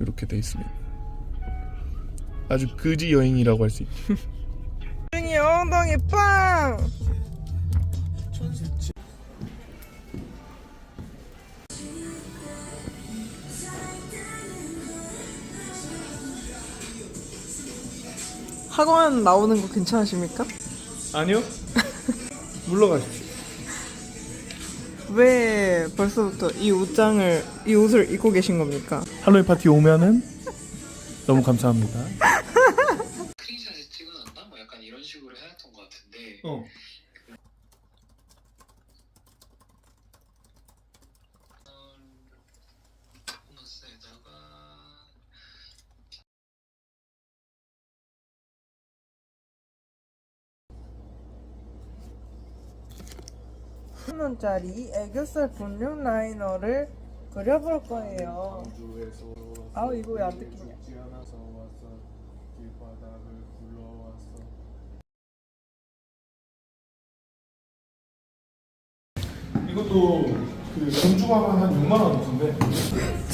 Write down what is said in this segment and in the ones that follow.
이렇게 돼 있습니다. 아주 그지 여행이라고 할 수 있죠. 중이 엉덩이 빵! 학원 나오는 거 괜찮으십니까? 아니요. 물러가십시오. 왜 벌써부터 이 옷장을 이 옷을 입고 계신 겁니까? 할로윈 파티 오면은 너무 감사합니다. 스크린샷을 찍어놨나? 뭐 약간 이런 식으로 해놨던 것 같은데 어. 보너스에다가 천 원짜리 애교살 분류 라이너를 그려볼 거예요. 아우 이거 왜 안 뜯기냐? 이것도 그 정주가만 한 6만 원 같은데.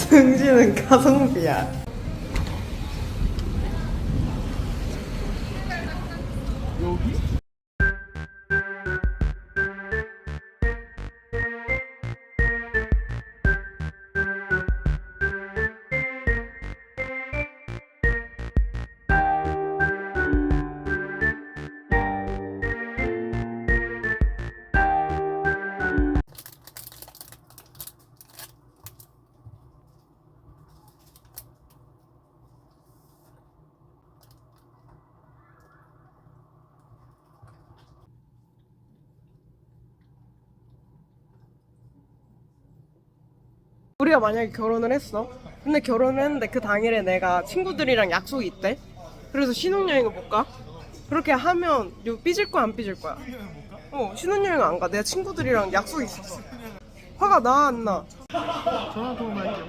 정지는 가성비야. 여기? 우리가 만약에 결혼을 했어. 근데 결혼을 했는데 그 당일에 내가 친구들이랑 약속이 있대. 그래서 신혼여행을 못 가. 그렇게 하면 이거 삐질 거야 안 삐질 거야? 어 신혼여행 안 가. 내가 친구들이랑 약속이 있었어. 화가 나 안 나? 전화 통화할게요.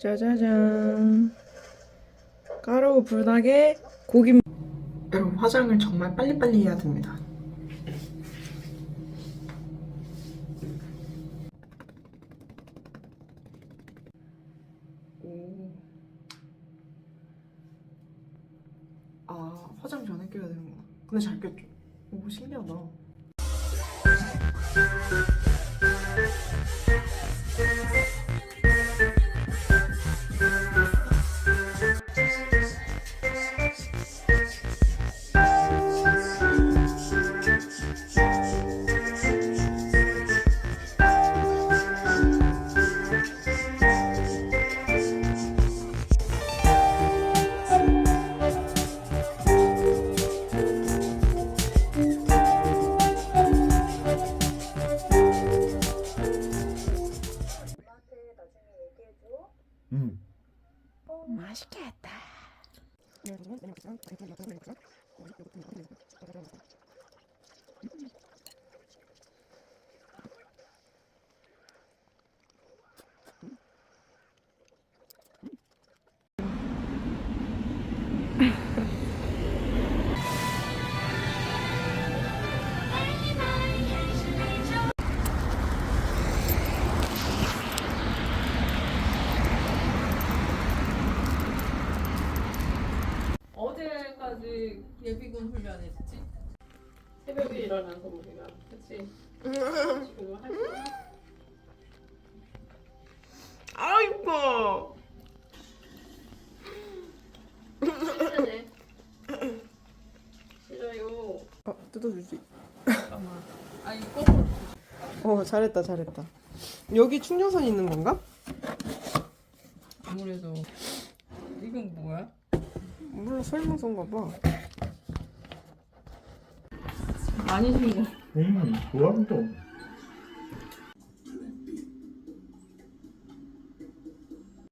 짜자잔. 가루 불닭에 고기. 여러분 화장을 정말 빨리빨리 해야 됩니다. 오. 아 화장 전에 껴야 되는구나. 근데 잘 꼈죠. 오 신기하다. 아직 예비군 훈련했지? 새벽에 일어나서 우리가 그치? 지금 할 거야? 아 이뻐. 싫어요 어 뜯어주지. 잠깐만 아 이거 어 잘했다 잘했다. 여기 충전선 있는 건가? 아무래도? 몰라 설명서인가 봐. 많이 신고 음 좋아한다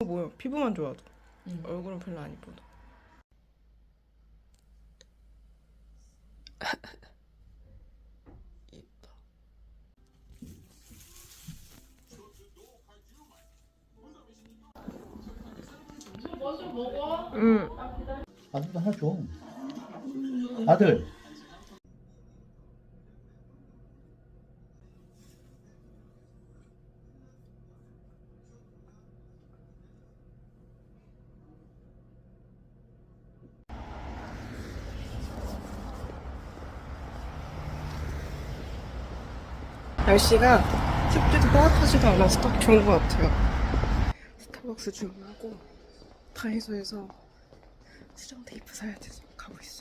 이거 뭐야? 피부만 좋아도. 응. 얼굴은 별로 안 이뻐도. 이뻐. 응. 아들도 하나 줘. 아들. 날씨가 습지도 따뜻하지도 않아서 딱 좋은 것 같아요. 스타벅스 주문하고 다이소에서 수정 테이프 사야 돼서 가고 있어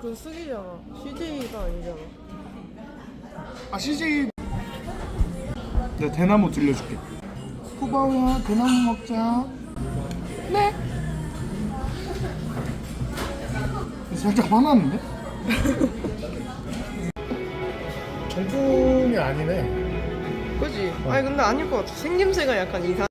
그건 쓰기잖아. CJ가 아니잖아. 아 CJ 내가 대나무 들려줄게 후바야 대나무 먹자 네 살짝 화났는데? 정품이 아니네 그지? 아니 근데 아닐 것 같아. 생김새가 약간 이상.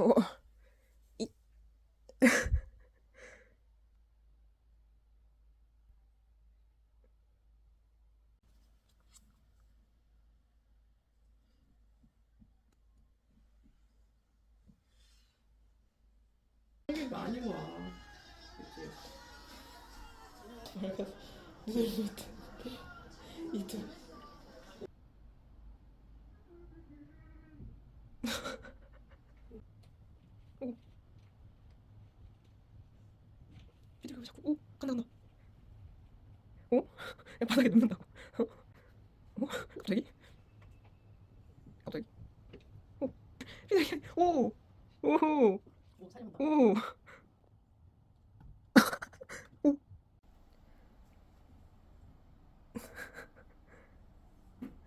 어. 이... 많이 와. 피디가 왜 자꾸 오 간다 간다. 오? 야 바닥에 눕는다고. 어? 어? 갑자기? 갑자기? 오 피디가 오오 촬영한다 오.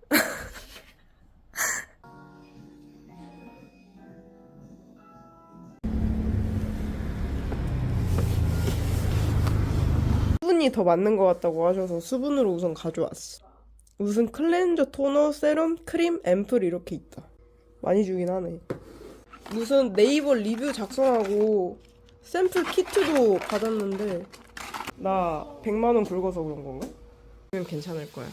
수분이 더 맞는 것 같다고 하셔서 수분으로 우선 가져왔어. 무슨 클렌저, 토너, 세럼, 크림, 앰플 이렇게 있다. 많이 주긴 하네. 무슨 네이버 리뷰 작성하고 샘플 키트도 받았는데 나 100만 원 긁어서 그런 건가? 그러면 괜찮을 거야.